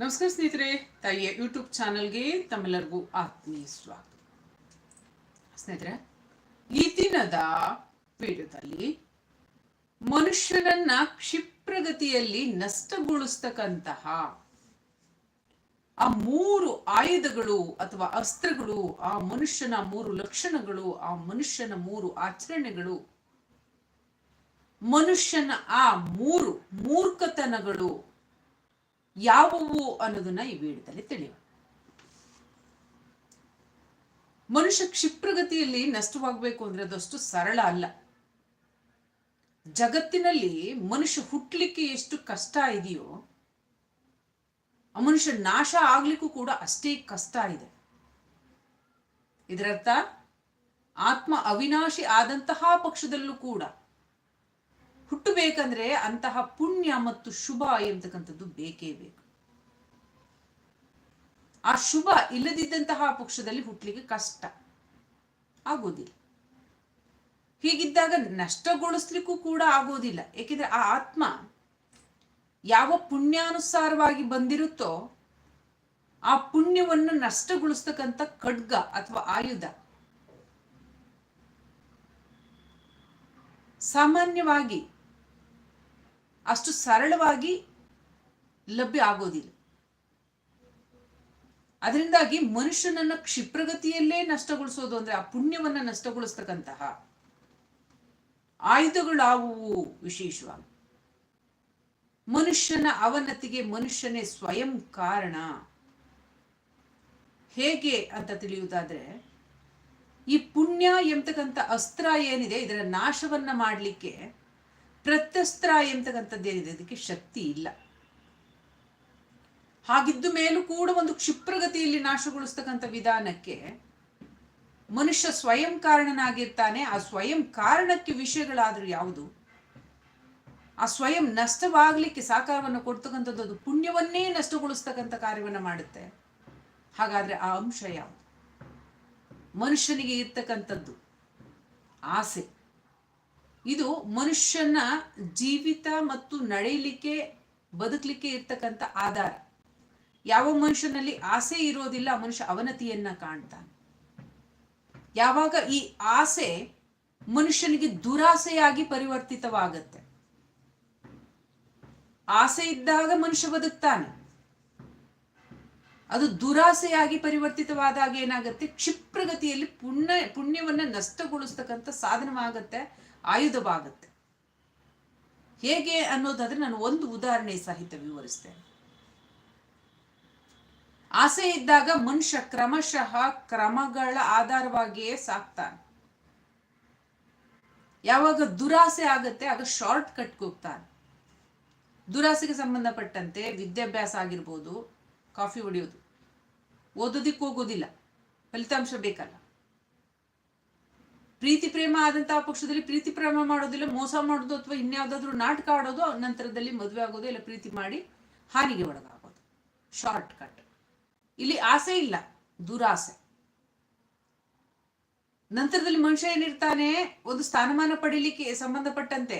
ನಮಸ್ಕಾರ ಸ್ನೇಹಿತರೆ, ತಾಯಿಯ ಯೂಟ್ಯೂಬ್ ಚಾನಲ್ಗೆ ತಮ್ಮೆಲ್ಲರಿಗೂ ಆತ್ಮೀಯ ಸ್ವಾಗತ. ಸ್ನೇಹಿತರೆ, ಈ ದಿನದ ವಿಡಿಯೋದಲ್ಲಿ ಮನುಷ್ಯನನ್ನ ಕ್ಷಿಪ್ರಗತಿಯಲ್ಲಿ ನಷ್ಟಗೊಳಿಸ್ತಕ್ಕಂತಹ ಆ ಮೂರು ಆಯುಧಗಳು ಅಥವಾ ಅಸ್ತ್ರಗಳು, ಆ ಮನುಷ್ಯನ ಮೂರು ಲಕ್ಷಣಗಳು, ಆ ಮನುಷ್ಯನ ಮೂರು ಆಚರಣೆಗಳು, ಮನುಷ್ಯನ ಆ ಮೂರು ಮೂರ್ಖತನಗಳು ಯಾವುವು ಅನ್ನೋದನ್ನ ಈ ವಿಡಿಯೋದಲ್ಲಿ ತಿಳಿಯೋಣ ಮನುಷ್ಯ ಕ್ಷಿಪ್ರಗತಿಯಲ್ಲಿ ನಷ್ಟವಾಗಬೇಕು ಅಂದ್ರೆ ಅದಷ್ಟು ಸರಳ ಅಲ್ಲ. ಜಗತ್ತಿನಲ್ಲಿ ಮನುಷ್ಯ ಹುಟ್ಟಲಿಕ್ಕೆ ಎಷ್ಟು ಕಷ್ಟ ಇದೆಯೋ, ಆ ಮನುಷ್ಯ ನಾಶ ಆಗ್ಲಿಕ್ಕೂ ಕೂಡ ಅಷ್ಟೇ ಕಷ್ಟ ಇದೆ. ಇದರರ್ಥ, ಆತ್ಮ ಅವಿನಾಶಿ ಆದಂತಹ ಪಕ್ಷದಲ್ಲೂ ಕೂಡ ಹುಟ್ಟಬೇಕಂದ್ರೆ ಅಂತಹ ಪುಣ್ಯ ಮತ್ತು ಶುಭ ಎಂಬತಕ್ಕಂಥದ್ದು ಬೇಕೇ ಬೇಕು. ಆ ಶುಭ ಇಲ್ಲದಿದ್ದಂತಹ ಪಕ್ಷದಲ್ಲಿ ಹುಟ್ಟಲಿಕ್ಕೆ ಕಷ್ಟ. ಆಗೋದಿಲ್ಲ. ಹೀಗಿದ್ದಾಗ ನಷ್ಟಗೊಳಿಸ್ಲಿಕ್ಕೂ ಕೂಡ ಆಗೋದಿಲ್ಲ. ಏಕೆಂದ್ರೆ ಆ ಆತ್ಮ ಯಾವ ಪುಣ್ಯಾನುಸಾರವಾಗಿ ಬಂದಿರುತ್ತೋ ಆ ಪುಣ್ಯವನ್ನು ನಷ್ಟಗೊಳಿಸ್ತಕ್ಕಂಥ ಖಡ್ಗ ಅಥವಾ ಆಯುಧ ಸಾಮಾನ್ಯವಾಗಿ ಅಷ್ಟು ಸರಳವಾಗಿ ಲಭ್ಯ ಆಗೋದಿಲ್ಲ. ಅದರಿಂದಾಗಿ ಮನುಷ್ಯನನ್ನ ಕ್ಷಿಪ್ರಗತಿಯಲ್ಲೇ ನಷ್ಟಗೊಳಿಸೋದು ಅಂದ್ರೆ ಆ ಪುಣ್ಯವನ್ನ ನಷ್ಟಗೊಳಿಸ್ತಕ್ಕಂತಹ ಆಯುಧಗಳಾವುವು ವಿಶೇಷವಾಗಿ. ಮನುಷ್ಯನ ಅವನತಿಗೆ ಮನುಷ್ಯನೇ ಸ್ವಯಂ ಕಾರಣ. ಹೇಗೆ ಅಂತ ತಿಳಿಯುವುದಾದ್ರೆ, ಈ ಪುಣ್ಯ ಎಂಬತಕ್ಕಂಥ ಅಸ್ತ್ರ ಏನಿದೆ, ಇದರ ನಾಶವನ್ನ ಮಾಡಲಿಕ್ಕೆ ಪ್ರತ್ಯಸ್ತ್ರ ಎಂತಕ್ಕಂಥದ್ದೇನಿದೆ ಅದಕ್ಕೆ ಶಕ್ತಿ ಇಲ್ಲ. ಹಾಗಿದ್ದ ಮೇಲೂ ಕೂಡ ಒಂದು ಕ್ಷಿಪ್ರಗತಿಯಲ್ಲಿ ನಾಶಗೊಳಿಸ್ತಕ್ಕಂಥ ವಿಧಾನಕ್ಕೆ ಮನುಷ್ಯ ಸ್ವಯಂ ಕಾರಣನಾಗಿರ್ತಾನೆ. ಆ ಸ್ವಯಂ ಕಾರಣಕ್ಕೆ ವಿಷಯಗಳಾದ್ರೂ ಯಾವುದು? ಆ ಸ್ವಯಂ ನಷ್ಟವಾಗಲಿಕ್ಕೆ ಸಾಕಾರವನ್ನು ಕೊಡ್ತಕ್ಕಂಥದ್ದು ಅದು ಪುಣ್ಯವನ್ನೇ ನಷ್ಟಗೊಳಿಸ್ತಕ್ಕಂಥ ಕಾರ್ಯವನ್ನು ಮಾಡುತ್ತೆ. ಹಾಗಾದ್ರೆ ಆ ಅಂಶ ಯಾವುದು? ಮನುಷ್ಯನಿಗೆ ಇರ್ತಕ್ಕಂಥದ್ದು ಆಸೆ. ಇದು ಮನುಷ್ಯನ ಜೀವಿತ ಮತ್ತು ನಡೆಯಲಿಕ್ಕೆ, ಬದುಕಲಿಕ್ಕೆ ಇರ್ತಕ್ಕಂಥ ಆಧಾರ. ಯಾವ ಮನುಷ್ಯನಲ್ಲಿ ಆಸೆ ಇರೋದಿಲ್ಲ, ಆ ಮನುಷ್ಯ ಅವನತಿಯನ್ನ ಕಾಣ್ತಾನೆ. ಯಾವಾಗ ಈ ಆಸೆ ಮನುಷ್ಯನಿಗೆ ದುರಾಸೆಯಾಗಿ ಪರಿವರ್ತಿತವಾಗತ್ತೆ. ಆಸೆ ಇದ್ದಾಗ ಮನುಷ್ಯ ಬದುಕ್ತಾನೆ. ಅದು ದುರಾಸೆಯಾಗಿ ಪರಿವರ್ತಿತವಾದಾಗ ಏನಾಗುತ್ತೆ? ಕ್ಷಿಪ್ರಗತಿಯಲ್ಲಿ ಪುಣ್ಯ, ಪುಣ್ಯವನ್ನ ನಷ್ಟಗೊಳಿಸ್ತಕ್ಕಂಥ ಸಾಧನವಾಗತ್ತೆ. ಆಯುಧವಾಗತ್ತೆ. ಹೇಗೆ ಅನ್ನೋದಾದ್ರೆ ನಾನು ಒಂದು ಉದಾಹರಣೆ ಸಹಿತ ವಿವರಿಸ್ತೇನೆ. ಆಸೆ ಇದ್ದಾಗ ಮನುಷ್ಯ ಕ್ರಮಶಃ ಕ್ರಮಗಳ ಆಧಾರವಾಗಿಯೇ ಸಾಕ್ತಾನೆ. ಯಾವಾಗ ದುರಾಸೆ ಆಗತ್ತೆ, ಆಗ ಶಾರ್ಟ್ ಕಟ್ ಹೋಗ್ತಾನೆ. ದುರಾಸೆಗೆ ಸಂಬಂಧಪಟ್ಟಂತೆ ವಿದ್ಯಾಭ್ಯಾಸ ಆಗಿರ್ಬೋದು, ಕಾಫಿ ಹೊಡೆಯೋದು. ಓದೋದಿಕ್ಕೆ ಹೋಗೋದಿಲ್ಲ. ಫಲಿತಾಂಶ ಬೇಕಲ್ಲ. ಪ್ರೀತಿ ಪ್ರೇಮ ಆದಂತಹ ಪಕ್ಷದಲ್ಲಿ ಪ್ರೀತಿ ಪ್ರೇಮ ಮಾಡೋದಿಲ್ಲ ಮೋಸ ಮಾಡೋದು ಅಥವಾ ಇನ್ಯಾವುದಾದ್ರೂ ನಾಟಕ ಆಡೋದು ನಂತರದಲ್ಲಿ ಮದುವೆ ಆಗೋದು ಇಲ್ಲ, ಪ್ರೀತಿ ಮಾಡಿ ಹಾನಿಗೆ ಒಳಗಾಗೋದು. ಶಾರ್ಟ್ ಕಟ್ ಇಲ್ಲಿ ಆಸೆ ಇಲ್ಲ, ದುರಾಸೆ. ನಂತರದಲ್ಲಿ ಮನುಷ್ಯ ಏನಿರ್ತಾನೆ, ಒಂದು ಸ್ಥಾನಮಾನ ಪಡೀಲಿಕ್ಕೆ ಸಂಬಂಧಪಟ್ಟಂತೆ,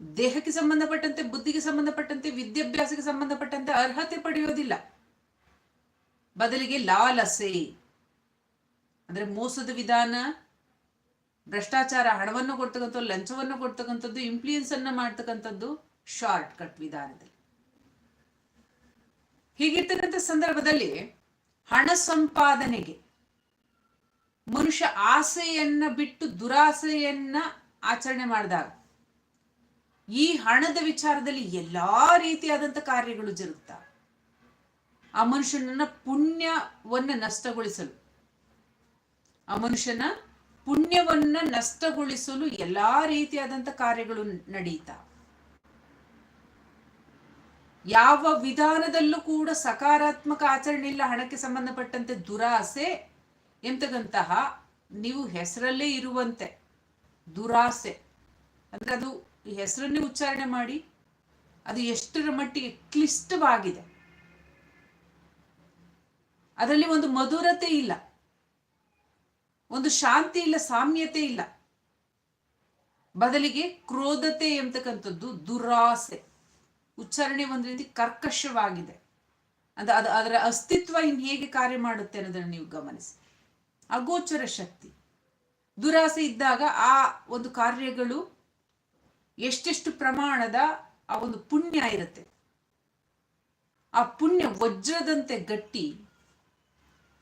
ದೇಹಕ್ಕೆ ಸಂಬಂಧಪಟ್ಟಂತೆ, ಬುದ್ಧಿಗೆ ಸಂಬಂಧಪಟ್ಟಂತೆ, ವಿದ್ಯಾಭ್ಯಾಸಕ್ಕೆ ಸಂಬಂಧಪಟ್ಟಂತೆ ಅರ್ಹತೆ ಪಡೆಯೋದಿಲ್ಲ. ಬದಲಿಗೆ ಲಾಲಸೆ. ಅಂದ್ರೆ ಮೋಸದ ವಿಧಾನ, ಭ್ರಷ್ಟಾಚಾರ ಹಣವನ್ನು ಕೊಡ್ತಕ್ಕಂಥದ್ದು, ಲಂಚವನ್ನು ಕೊಡ್ತಕ್ಕಂಥದ್ದು ಇಂಪ್ಲೂಯನ್ಸ್ ಅನ್ನ ಮಾಡ್ತಕ್ಕಂಥದ್ದು ಶಾರ್ಟ್ ಕಟ್ ವಿಧಾನದಲ್ಲಿ. ಹೀಗಿರ್ತಕ್ಕಂಥ ಸಂದರ್ಭದಲ್ಲಿ ಹಣ ಸಂಪಾದನೆಗೆ ಮನುಷ್ಯ ಆಸೆಯನ್ನ ಬಿಟ್ಟು ದುರಾಸೆಯನ್ನ ಆಚರಣೆ ಮಾಡಿದಾಗ ಈ ಹಣದ ವಿಚಾರದಲ್ಲಿ ಎಲ್ಲಾ ರೀತಿಯಾದಂಥ ಕಾರ್ಯಗಳು ಜರುಗುತ್ತವೆ ಆ ಮನುಷ್ಯನನ್ನ ಪುಣ್ಯವನ್ನ ನಷ್ಟಗೊಳಿಸಲು ಆ ಮನುಷ್ಯನ ಪುಣ್ಯವನ್ನ ನಷ್ಟಗೊಳಿಸಲು ಎಲ್ಲಾ ರೀತಿಯಾದಂಥ ಕಾರ್ಯಗಳು ನಡೆಯುತ್ತಾ ಯಾವ ವಿಧಾನದಲ್ಲೂ ಕೂಡ ಸಕಾರಾತ್ಮಕ ಆಚರಣೆ ಇಲ್ಲ, ಹಣಕ್ಕೆ ಸಂಬಂಧಪಟ್ಟಂತೆ ದುರಾಸೆ ಎಂತಕ್ಕಂತಹ ನೀವು ಹೆಸರಲ್ಲೇ ಇರುವಂತೆ ದುರಾಸೆ. ಅಂದ್ರೆ ಅದು ಹೆಸರನ್ನೇ ಉಚ್ಚಾರಣೆ ಮಾಡಿ ಅದು ಎಷ್ಟರ ಮಟ್ಟಿಗೆ ಕ್ಲಿಷ್ಟವಾಗಿದೆ. ಅದರಲ್ಲಿ ಒಂದು ಮಧುರತೆ ಇಲ್ಲ. ಒಂದು ಶಾಂತಿ ಇಲ್ಲ, ಸಾಮ್ಯತೆ ಇಲ್ಲ. ಬದಲಿಗೆ ಕ್ರೋಧತೆ ಎಂಬತಕ್ಕಂಥದ್ದು ದುರಾಸೆ. ಉಚ್ಚಾರಣೆ ಒಂದು ರೀತಿ ಕರ್ಕಶವಾಗಿದೆ. ಅದು ಅದು ಅದರ ಅಸ್ತಿತ್ವ ಇನ್ನು ಹೇಗೆ ಕಾರ್ಯ ಮಾಡುತ್ತೆ ಅನ್ನೋದನ್ನು ನೀವು ಗಮನಿಸಿ. ಅಗೋಚರ ಶಕ್ತಿ. ದುರಾಸೆ ಇದ್ದಾಗ ಆ ಒಂದು ಕಾರ್ಯಗಳು ಎಷ್ಟೆಷ್ಟು ಪ್ರಮಾಣದ ಆ ಒಂದು ಪುಣ್ಯ ಇರುತ್ತೆ. ಆ ಪುಣ್ಯ ವಜ್ರದಂತೆ ಗಟ್ಟಿ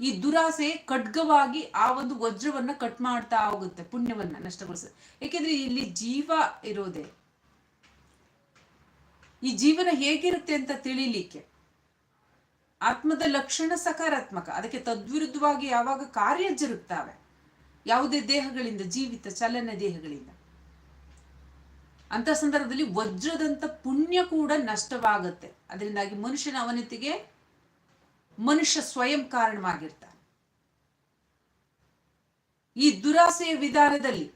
ಈ ದುರಾಸೆ ಖಡ್ಗವಾಗಿ ಆ ಒಂದು ವಜ್ರವನ್ನ ಕಟ್ ಮಾಡ್ತಾ ಹೋಗುತ್ತೆ, ಪುಣ್ಯವನ್ನ ನಷ್ಟಗೊಳಿಸ ಏಕೆಂದ್ರೆ ಇಲ್ಲಿ ಜೀವ ಇರೋದೆ. ಈ ಜೀವನ ಹೇಗಿರುತ್ತೆ ಅಂತ ತಿಳಿಲಿಕ್ಕೆ. ಆತ್ಮದ ಲಕ್ಷಣ ಸಕಾರಾತ್ಮಕ. ಅದಕ್ಕೆ ತದ್ವಿರುದ್ಧವಾಗಿ ಯಾವಾಗ ಕಾರ್ಯ ಜರುಗ್ತಾವೆ ಯಾವುದೇ ದೇಹಗಳಿಂದ, ಜೀವಿತ ಚಲನ ದೇಹಗಳಿಂದ. ಅಂತ ಸಂದರ್ಭದಲ್ಲಿ ವಜ್ರದಂತ ಪುಣ್ಯ ಕೂಡ ನಷ್ಟವಾಗುತ್ತೆ. ಅದರಿಂದಾಗಿ ಮನುಷ್ಯನ ಅವನತಿಗೆ ಮನುಷ್ಯ ಸ್ವಯಂ ಕಾರಣವಾಗಿರ್ತಾನೆ. ಈ ದುರಾಸೆಯ ವಿಧಾನದಲ್ಲಿ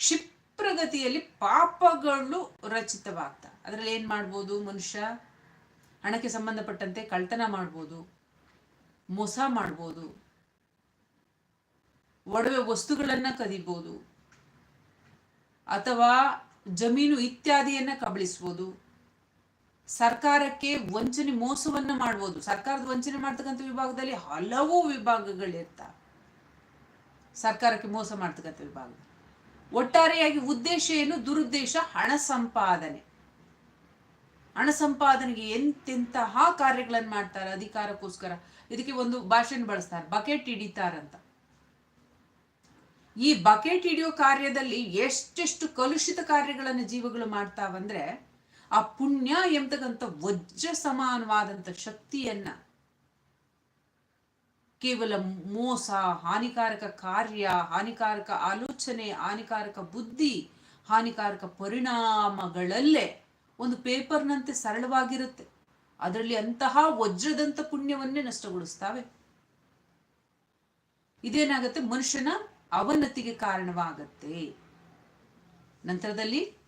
ಕ್ಷಿಪ್ರಗತಿಯಲ್ಲಿ ಪಾಪಗಳು ರಚಿತವಾಗ್ತವೆ. ಅದರಲ್ಲಿ ಏನು ಮಾಡ್ಬೋದು ಮನುಷ್ಯ? ಹಣಕ್ಕೆ ಸಂಬಂಧಪಟ್ಟಂತೆ ಕಳ್ತನ ಮಾಡ್ಬೋದು, ಮೋಸ ಮಾಡ್ಬೋದು, ಒಡವೆ ವಸ್ತುಗಳನ್ನು ಕದಿಬೋದು, ಅಥವಾ ಜಮೀನು ಇತ್ಯಾದಿಯನ್ನು ಕಬಳಿಸ್ಬೋದು. ಸರ್ಕಾರಕ್ಕೆ ವಂಚನೆ ಮೋಸವನ್ನ ಮಾಡ್ಬೋದು. ಸರ್ಕಾರದ ವಂಚನೆ ಮಾಡ್ತಕ್ಕಂಥ ವಿಭಾಗದಲ್ಲಿ ಹಲವು ವಿಭಾಗಗಳಿರ್ತಾವೆ ಸರ್ಕಾರಕ್ಕೆ ಮೋಸ ಮಾಡ್ತಕ್ಕಂಥ ವಿಭಾಗ. ಒಟ್ಟಾರೆಯಾಗಿ ಉದ್ದೇಶ ಏನು? ದುರುದ್ದೇಶ, ಹಣ ಸಂಪಾದನೆ. ಹಣ ಸಂಪಾದನೆಗೆ ಎಂತೆಂತಹ ಕಾರ್ಯಗಳನ್ನು ಮಾಡ್ತಾರೆ ಅಧಿಕಾರಕ್ಕೋಸ್ಕರ? ಇದಕ್ಕೆ ಒಂದು ಭಾಷೆನ ಬಳಸ್ತಾರೆ. ಬಕೆಟ್ ಹಿಡಿತಾರಂತ. ಈ ಬಕೆಟ್ ಹಿಡಿಯೋ ಕಾರ್ಯದಲ್ಲಿ ಎಷ್ಟೆಷ್ಟು ಕಲುಷಿತ ಕಾರ್ಯಗಳನ್ನು ಜೀವಗಳು ಮಾಡ್ತಾವಂದ್ರೆ ಆ ಪುಣ್ಯ ಎಂಬತಕ್ಕಂಥ ವಜ್ರ ಸಮಾನವಾದಂಥ ಶಕ್ತಿಯನ್ನ ಕೇವಲ ಮೋಸ, ಹಾನಿಕಾರಕ ಕಾರ್ಯ, ಹಾನಿಕಾರಕ ಆಲೋಚನೆ, ಹಾನಿಕಾರಕ ಬುದ್ಧಿ, ಹಾನಿಕಾರಕ ಪರಿಣಾಮಗಳಲ್ಲೇ ಒಂದು ಪೇಪರ್ನಂತೆ ಸರಳವಾಗಿರುತ್ತೆ. ಅದರಲ್ಲಿ ಅಂತಹ ವಜ್ರದಂತ ಪುಣ್ಯವನ್ನೇ ನಷ್ಟಗೊಳಿಸ್ತಾವೆ. ಇದೇನಾಗುತ್ತೆ? ಮನುಷ್ಯನ ಅವನತಿಗೆ ಕಾರಣವಾಗತ್ತೆ. ನಂತರದಲ್ಲಿ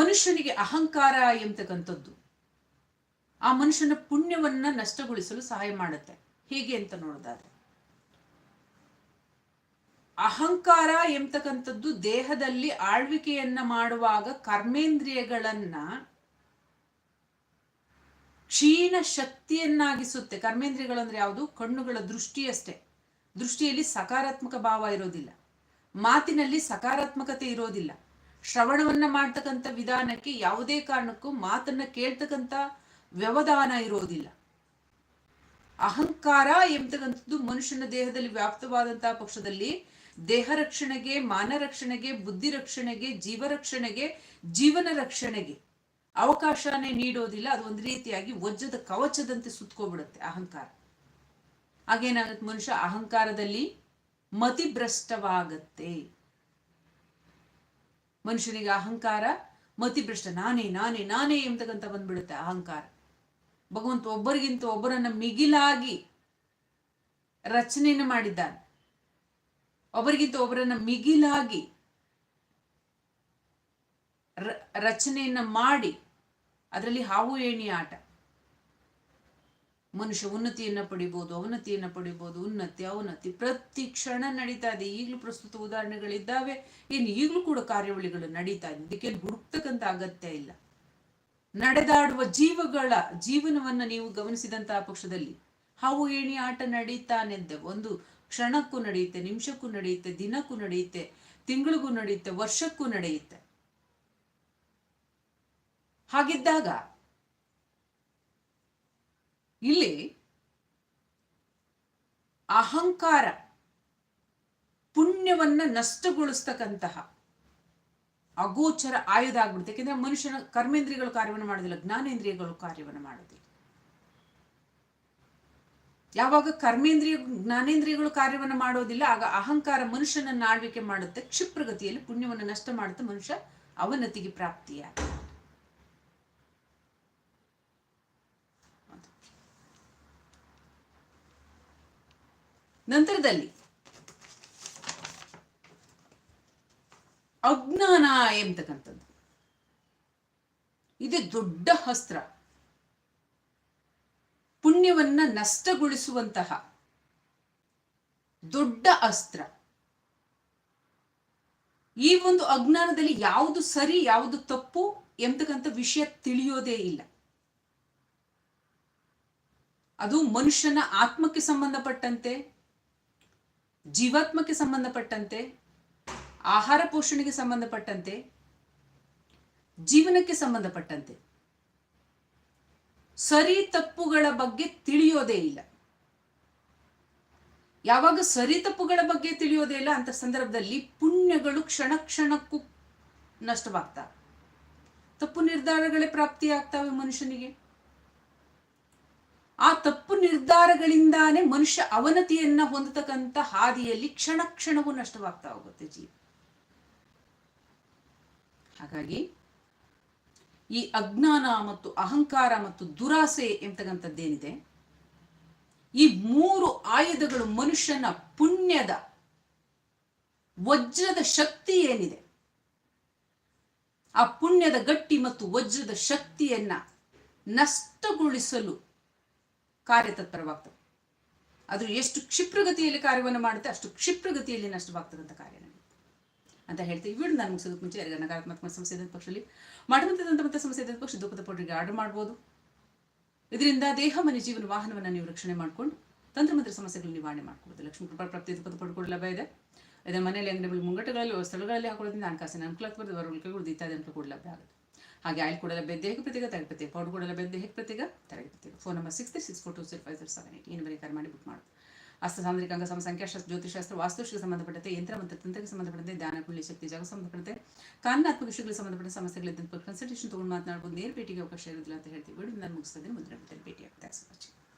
ಮನುಷ್ಯನಿಗೆ ಅಹಂಕಾರ ಎಂತಕ್ಕಂಥದ್ದು? ಆ ಮನುಷ್ಯನ ಪುಣ್ಯವನ್ನ ನಷ್ಟಗೊಳಿಸಲು ಸಹಾಯ ಮಾಡುತ್ತೆ. ಹೇಗೆ ಅಂತ ನೋಡೋದಾದ್ರೆ, ಅಹಂಕಾರ ಎಂಬತಕ್ಕಂಥದ್ದು ದೇಹದಲ್ಲಿ ಆಳ್ವಿಕೆಯನ್ನ ಮಾಡುವಾಗ ಕರ್ಮೇಂದ್ರಿಯಗಳನ್ನ ಕ್ಷೀಣ ಶಕ್ತಿಯನ್ನಾಗಿಸುತ್ತೆ. ಕರ್ಮೇಂದ್ರಿಯಗಳಂದ್ರೆ ಯಾವುದು? ಕಣ್ಣುಗಳ ದೃಷ್ಟಿಯಷ್ಟೇ ದೃಷ್ಟಿಯಲ್ಲಿ ಸಕಾರಾತ್ಮಕ ಭಾವ ಇರೋದಿಲ್ಲ. ಮಾತಿನಲ್ಲಿ ಸಕಾರಾತ್ಮಕತೆ ಇರೋದಿಲ್ಲ. ಶ್ರವಣವನ್ನ ಮಾಡ್ತಕ್ಕಂಥ ವಿಧಾನಕ್ಕೆ ಯಾವುದೇ ಕಾರಣಕ್ಕೂ ಮಾತನ್ನ ಕೇಳ್ತಕ್ಕಂಥ ವ್ಯವಧಾನ ಇರೋದಿಲ್ಲ. ಅಹಂಕಾರ ಎಂಬತಕ್ಕಂಥದ್ದು ಮನುಷ್ಯನ ದೇಹದಲ್ಲಿ ವ್ಯಾಪ್ತವಾದಂತಹ ಪಕ್ಷದಲ್ಲಿ ದೇಹ ರಕ್ಷಣೆಗೆ, ಮಾನ ರಕ್ಷಣೆಗೆ, ಬುದ್ಧಿ ರಕ್ಷಣೆಗೆ, ಜೀವ ರಕ್ಷಣೆಗೆ, ಜೀವನ ರಕ್ಷಣೆಗೆ ಅವಕಾಶನೇ ನೀಡೋದಿಲ್ಲ. ಅದು ಒಂದು ರೀತಿಯಾಗಿ ವಜ್ರದ ಕವಚದಂತೆ ಸುತ್ಕೋಬಿಡುತ್ತೆ ಅಹಂಕಾರ. ಹಾಗೇನಾಗುತ್ತೆ ಮನುಷ್ಯ? ಅಹಂಕಾರದಲ್ಲಿ ಮತಿಭ್ರಷ್ಟವಾಗತ್ತೆ. ಮನುಷ್ಯನಿಗೆ ಅಹಂಕಾರ, ಮತಿಭ್ರಷ್ಟ, ನಾನೇ ನಾನೇ ನಾನೇ ಎಂಬತಕ್ಕಂಥ ಬಂದ್ಬಿಡುತ್ತೆ ಅಹಂಕಾರ. ಭಗವಂತ ಒಬ್ಬರಿಗಿಂತ ಒಬ್ಬರನ್ನ ಮಿಗಿಲಾಗಿ ರಚನೆಯನ್ನು ಮಾಡಿದ್ದಾನೆ. ಒಬ್ಬರಿಗಿಂತ ಒಬ್ಬರನ್ನ ಮಿಗಿಲಾಗಿ ರಚನೆಯನ್ನ ಮಾಡಿ, ಅದರಲ್ಲಿ ಹಾವು, ಏಣಿ, ಆಟ. ಮನುಷ್ಯ ಉನ್ನತಿಯನ್ನ ಪಡಿಬೋದು, ಅವನತಿಯನ್ನು ಪಡಿಬೋದು, ಉನ್ನತಿ, ಅವನತಿ ಪ್ರತಿ ಕ್ಷಣ ನಡೀತಾ ಇದೆ. ಈಗಲೂ ಪ್ರಸ್ತುತ ಉದಾಹರಣೆಗಳಿದ್ದಾವೆ. ಏನು ಈಗಲೂ ಕೂಡ ಕಾರ್ಯವಳಿಗಳು ನಡೀತಾ ಇದೆ. ಇದಕ್ಕೆ ಹುಡುಕ್ತಕ್ಕಂಥ ಅಗತ್ಯ ಇಲ್ಲ. ನಡೆದಾಡುವ ಜೀವಗಳ ಜೀವನವನ್ನ ನೀವು ಗಮನಿಸಿದಂತಹ ಪಕ್ಷದಲ್ಲಿ ಹಾವು, ಏಣಿ, ಆಟ ನಡೀತಾನೆಂದೆ ಒಂದು ಕ್ಷಣಕ್ಕೂ ನಡೆಯುತ್ತೆ, ನಿಮಿಷಕ್ಕೂ ನಡೆಯುತ್ತೆ, ದಿನಕ್ಕೂ ನಡೆಯುತ್ತೆ, ತಿಂಗಳಿಗೂ ನಡೆಯುತ್ತೆ, ವರ್ಷಕ್ಕೂ ನಡೆಯುತ್ತೆ. ಹಾಗಿದ್ದಾಗ ಇಲ್ಲಿ ಅಹಂಕಾರ ಪುಣ್ಯವನ್ನ ನಷ್ಟಗೊಳಿಸ್ತಕ್ಕಂತಹ ಅಗೋಚರ ಆಯುಧ ಆಗ್ಬಿಡುತ್ತೆ. ಯಾಕೆಂದ್ರೆ ಮನುಷ್ಯನ ಕರ್ಮೇಂದ್ರಿಯಗಳು ಕಾರ್ಯವನ್ನು ಮಾಡೋದಿಲ್ಲ ಜ್ಞಾನೇಂದ್ರಿಯಗಳು ಕಾರ್ಯವನ್ನು ಮಾಡೋದಿಲ್ಲ ಯಾವಾಗ ಕರ್ಮೇಂದ್ರಿಯ, ಜ್ಞಾನೇಂದ್ರಿಯಗಳು ಕಾರ್ಯವನ್ನು ಮಾಡೋದಿಲ್ಲ ಆಗ ಅಹಂಕಾರ ಮನುಷ್ಯನನ್ನ ಆಳ್ವಿಕೆ ಮಾಡುತ್ತೆ, ಕ್ಷಿಪ್ರಗತಿಯಲ್ಲಿ ಪುಣ್ಯವನ್ನು ನಷ್ಟ ಮಾಡುತ್ತೆ, ಮನುಷ್ಯ ಅವನತಿಗೆ ಪ್ರಾಪ್ತಿಯ ನಂತರದಲ್ಲಿ. ಅಜ್ಞಾನ ಎಂಬತಕ್ಕಂಥದ್ದು. ಇದು ದೊಡ್ಡ ಅಸ್ತ್ರ. ಪುಣ್ಯವನ್ನ ನಷ್ಟಗೊಳಿಸುವಂತಹ ದೊಡ್ಡ ಅಸ್ತ್ರ. ಈ ಒಂದು ಅಜ್ಞಾನದಲ್ಲಿ ಯಾವುದು ಸರಿ, ಯಾವುದು ತಪ್ಪು ಎಂಬತಕ್ಕಂಥ ವಿಷಯ ತಿಳಿಯೋದೇ ಇಲ್ಲ. ಅದು ಮನುಷ್ಯನ ಆತ್ಮಕ್ಕೆ ಸಂಬಂಧಪಟ್ಟಂತೆ ಜೀವಾತ್ಮಕ್ಕೆ ಸಂಬಂಧಪಟ್ಟಂತೆ, ಆಹಾರ ಪೋಷಣೆಗೆ ಸಂಬಂಧಪಟ್ಟಂತೆ, ಜೀವನಕ್ಕೆ ಸಂಬಂಧಪಟ್ಟಂತೆ. ಸರಿ ತಪ್ಪುಗಳ ಬಗ್ಗೆ ತಿಳಿಯೋದೇ ಇಲ್ಲ. ಯಾವಾಗ ಸರಿ ತಪ್ಪುಗಳ ಬಗ್ಗೆ ತಿಳಿಯೋದೇ ಇಲ್ಲ, ಅಂತ ಸಂದರ್ಭದಲ್ಲಿ ಪುಣ್ಯಗಳು ಕ್ಷಣ ಕ್ಷಣಕ್ಕೂ ನಷ್ಟವಾಗ್ತವೆ. ತಪ್ಪು ನಿರ್ಧಾರಗಳೇ ಪ್ರಾಪ್ತಿಯಾಗ್ತವೆ ಮನುಷ್ಯನಿಗೆ. ಆ ತಪ್ಪು ನಿರ್ಧಾರಗಳಿಂದಾನೇ ಮನುಷ್ಯ ಅವನತಿಯನ್ನ ಹೊಂದತಕ್ಕಂಥ ಹಾದಿಯಲ್ಲಿ ಕ್ಷಣ ಕ್ಷಣವೂ ನಷ್ಟವಾಗ್ತಾ ಹೋಗುತ್ತೆ ಜೀವ. ಹಾಗಾಗಿ ಈ ಅಜ್ಞಾನ ಮತ್ತು ಅಹಂಕಾರ ಮತ್ತು ದುರಾಸೆ ಎಂತಕ್ಕಂಥದ್ದೇನಿದೆ? ಈ ಮೂರು ಆಯುಧಗಳು ಮನುಷ್ಯನ ಪುಣ್ಯದ, ವಜ್ರದ ಶಕ್ತಿ ಏನಿದೆ? ಆ ಪುಣ್ಯದ ಗಟ್ಟಿ ಮತ್ತು ವಜ್ರದ ಶಕ್ತಿಯನ್ನ ನಷ್ಟಗೊಳಿಸಲು ಕಾರ್ಯತತ್ಪರವಾಗ್ತದೆ. ಅದು ಎಷ್ಟು ಕ್ಷಿಪ್ರಗತಿಯಲ್ಲಿ ಕಾರ್ಯವನ್ನು ಮಾಡುತ್ತೆ, ಅಷ್ಟು ಕ್ಷಿಪ್ರಗತಿಯಲ್ಲಿ ನಷ್ಟವಾಗ್ತಕ್ಕಂಥ ಕಾರ್ಯ ಅಂತ ಹೇಳ್ತೀವಿ ವಿಡಿಯೋ ನಾನು ಮುಗಿಸೋದಕ್ಕೆ ಮುಂಚೆ ಎರಡು ನಕಾರಾತ್ಮಕ ಸಮಸ್ಯೆ ಪಕ್ಷದಲ್ಲಿ ಮಾಡುವಂಥ ಮತ್ತೆ ಸಮಸ್ಯೆ ಇದ್ದ ಪಕ್ಷ ದುಃಖದ ಪೌಡರ್ಗೆ ಆರ್ಡರ್ ಮಾಡ್ಬೋದು. ಇದರಿಂದ ದೇಹ, ಮನೆ, ಜೀವನ, ವಾಹನವನ್ನು ನೀವು ರಕ್ಷಣೆ ಮಾಡಿಕೊಂಡು ತಂತ್ರಮಂತ್ರ ಸಮಸ್ಯೆಗಳು ನಿವಾರಣೆ ಮಾಡ್ಕೊಬೋದು. ಲಕ್ಷ್ಮೀ ಕೃಪಾ ಪ್ರಾಪ್ತಿ ದುಃಖದ ಪಡ್ಕೊಳ್ಳೋ ಲಭ್ಯ ಇದೆ. ಇದರ ಮನೆಯಲ್ಲಿ ಅಂಗಡಿಗಳು ಮುಂಗಟ್ಟುಗಳಲ್ಲಿ ಸ್ಥಳಗಳಲ್ಲಿ ಹಾಕೊಳ್ಳೋದ್ರಿಂದ ಹಣಕಾಸಿನ ಅನುಕೂಲ ಆಗ್ತದೆ ವರವಳಿಕೆಗಳು ಇತ್ಯಾದಿ ಕೂಡ ಲಭ್ಯ ಆಗುತ್ತೆ. ಹಾಗೆ ಆಯಿಲ್ ಕೂಡ ಲಭ್ಯತೆ ಹೇಗೆ ಪ್ರತ್ಯೇಕ? ತರಗತಿ ಪೌಡರ್ ಕೂಡ ಲಭ್ಯತೆ ಹೇಗೆ ಪ್ರತ್ಯೇಕ? ತರಗತಿ phone number six three six four two six five zero seven eight ಈ ನಂಬರಿಗೆ ಕರೆ ಮಾಡಿ. ಬುಕ್ ಮಾಡೋದು ಅಂಗ ಸಮ ಸಂಖ್ಯಾಶಾಸ್ತ್ರ ಜ್ಯೋತಿಷಾಸ್ತ್ರ ವಾಸ್ತುಶಿಗೆ ಸಂಬಂಧಪಟ್ಟಂತೆ ಯಂತ್ರ ಮತ್ತು ತಂತ್ರಕ್ಕೆ ಸಂಬಂಧಪಟ್ಟಂತೆ ಧ್ಯಾನ ಕುಳ್ಳಿ, ಶಕ್ತಿ, ಜಾಗ ಸಂಬಂಧಪಟ್ಟಂತೆ ಕಾನೂನಾತ್ಮಕ ವಿಷಯಗಳಿಗೆ ಸಂಬಂಧಪಟ್ಟ ಸಮಸ್ಯೆಗಳಿದ್ದಂತ ಕನ್ಸಲ್ಟೇಷನ್ ತೊಗೊಂಡು ಮಾತನಾಡಬಹುದು ನೇರ ಭೇಟಿಗೆ ಅವಕಾಶ ಇರೋದಿಲ್ಲ ಅಂತ ಹೇಳ್ತೀವಿ. ವಿಡಿಯೋ ನಾನು ಮುಗಿಸ್ತದೆ ಮುಂದಿನ ಭೇಟಿ ಆಗುತ್ತೆ